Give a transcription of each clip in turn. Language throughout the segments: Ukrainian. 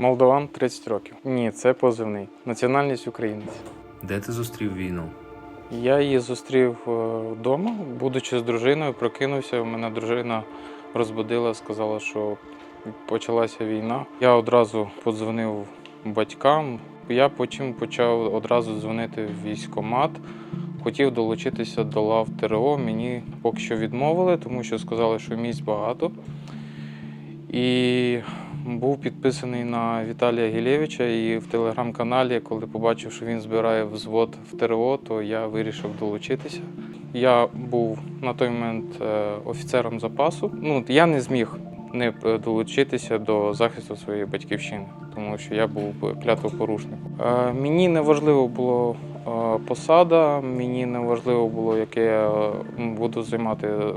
Молдован 30 років. Ні, це позивний. Національність українець. Де ти зустрів війну? Я її зустрів е, вдома, будучи з дружиною, прокинувся. Мене дружина розбудила, сказала, що почалася війна. Я одразу подзвонив батькам. Я потім почав одразу дзвонити в військкомат. Хотів долучитися до лав ТРО. Мені поки що відмовили, тому що сказали, що місць багато. І був підписаний на Віталія Гілєвича і в телеграм-каналі, коли побачив, що він збирає взвод в ТРО, то я вирішив долучитися. Я був на той момент е, офіцером запасу. Ну, я не зміг не долучитися до захисту своєї батьківщини, тому що я був клятвопорушником. Е, Мені не важливо було е, посада, мені не важливо було, яке я е, буду займати е,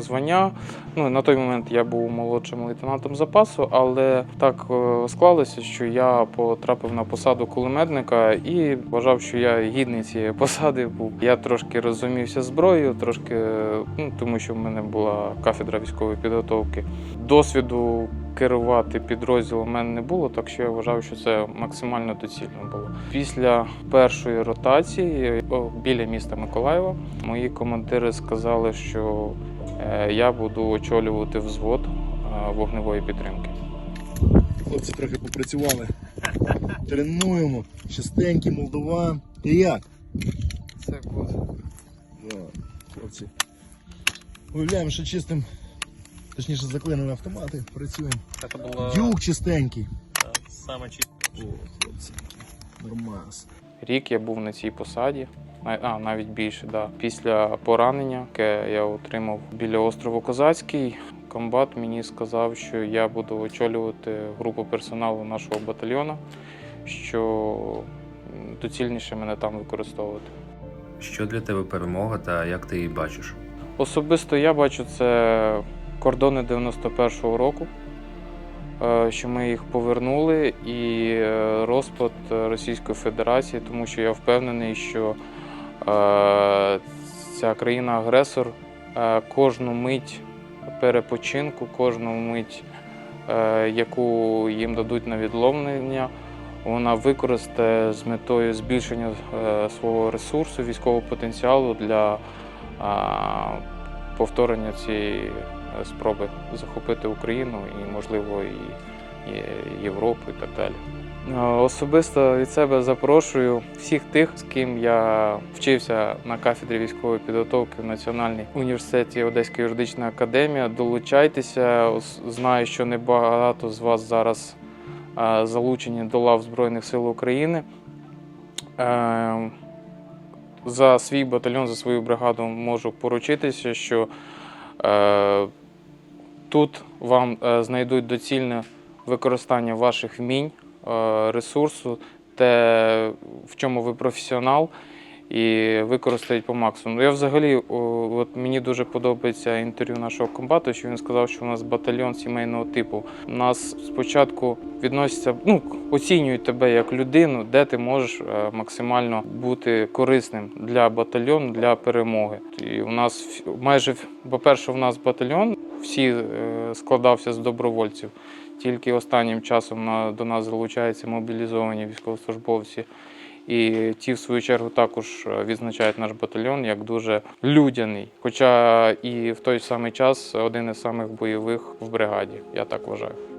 звання. Ну, на той момент я був молодшим лейтенантом запасу, але так е, склалося, що я потрапив на посаду кулеметника і вважав, що я гідний цієї посади був. Я трошки розумівся зброєю, трошки, е, ну, тому що в мене була кафедра військової підготовки. Досвіду керувати підрозділом у мене не було, так що я вважав, що це максимально доцільно було. Після першої ротації біля міста Миколаєва мої командири сказали, що е, я буду очолювати взвод е, вогневої підтримки. Хлопці трохи попрацювали. Тренуємо. Чистенький молдован. І як? Це буде. Да, хлопці. Уявляємо, що чистим, точніше заклинили автомати, працюємо. Было Дюк чистенький. О, хлопці. Нормас. Рік я був на цій посаді, а навіть більше. Да. Після поранення, яке я отримав біля острову Козацький, комбат мені сказав, що я буду очолювати групу персоналу нашого батальйону, що доцільніше мене там використовувати. Що для тебе перемога та як ти її бачиш? Особисто я бачу це кордони 91-го року, е, що ми їх повернули, і е, розпад Російської Федерації, тому що я впевнений, що е, ця країна-агресор кожну мить перепочинку, кожну мить, яку їм дадуть на відловлення, вона використає з метою збільшення свого ресурсу, військового потенціалу для повторення цієї спроби захопити Україну і, можливо, і, Європу і так далі. Особисто від себе запрошую всіх тих, з ким я вчився на кафедрі військової підготовки в Національній університеті Одеська юридична академія. Долучайтеся. Знаю, що небагато з вас зараз залучені до лав Збройних сил України. За свій батальйон, за свою бригаду можу поручитися, що е, тут вам е, знайдуть доцільне використання ваших вмінь, е, ресурсу, те, в чому ви професіонал, і використають по максимуму. Я взагалі, от мені дуже подобається інтерв'ю нашого комбату, що він сказав, що у нас батальйон сімейного типу. У нас спочатку відносяться, ну, оцінюють тебе як людину, де ти можеш е, максимально бути корисним для батальйону, для перемоги. І у нас майже, в- по-перше, у нас батальйон всі е, складався з добровольців. Тільки останнім часом до нас залучаються мобілізовані військовослужбовці. І ті, в свою чергу, також е, відзначають наш батальйон як дуже людяний. Хоча і в той самий час один із самих бойових в бригаді, я так вважаю.